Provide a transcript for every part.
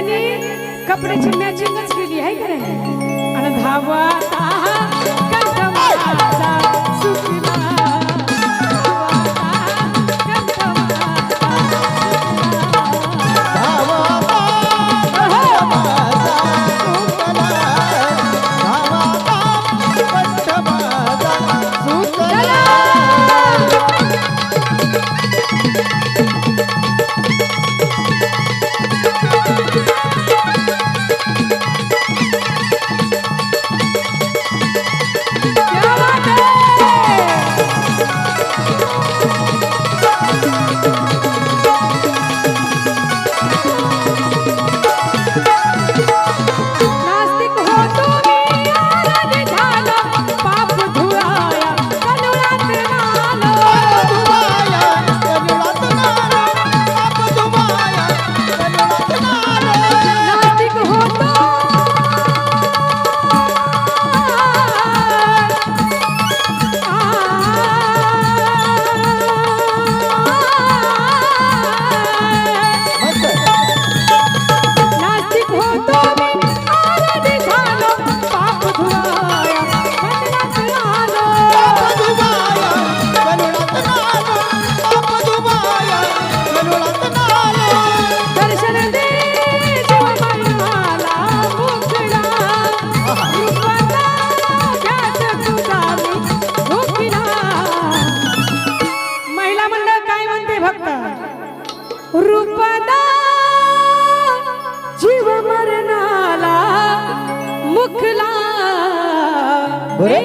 सगळ्यांनी कपड्याची मॅचिंगच केली आहे का नाही? आणि धावा सुखी ওরে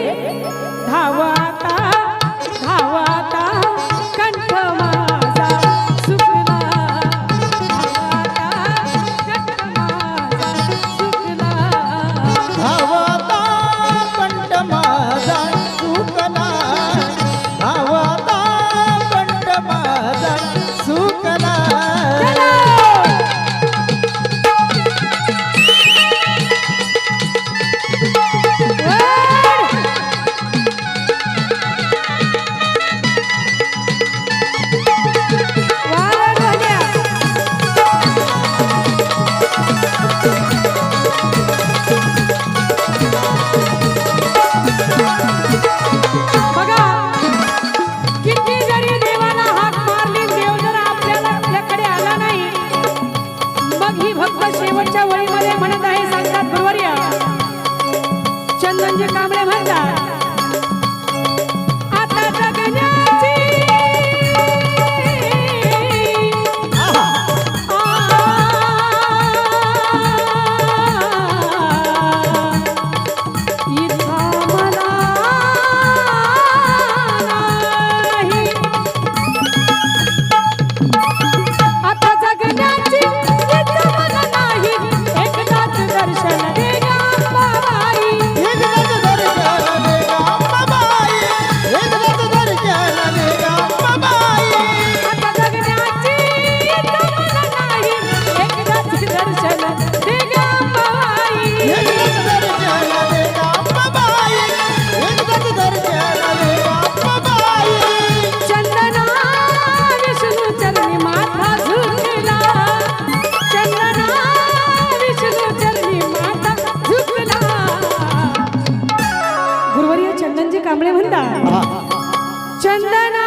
चंदनचे कांबळे चंदना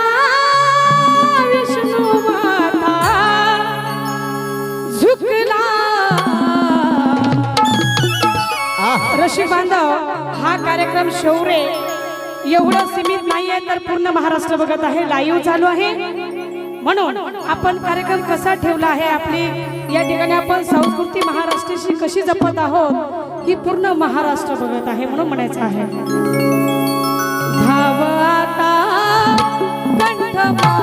विष्णू माथा झुकला. रशी बांधव हा कार्यक्रम शौर्य. एवढं सीमित नाहीये तर पूर्ण महाराष्ट्र बघत आहे. लाईव्ह चालू आहे. म्हणून आपण कार्यक्रम कसा ठेवला आहे आपली? या ठिकाणी आपण संस्कृती महाराष्ट्राशी कशी जपत आहोत ही पूर्ण महाराष्ट्र बघत आहे म्हणून म्हणायचं आहे. love.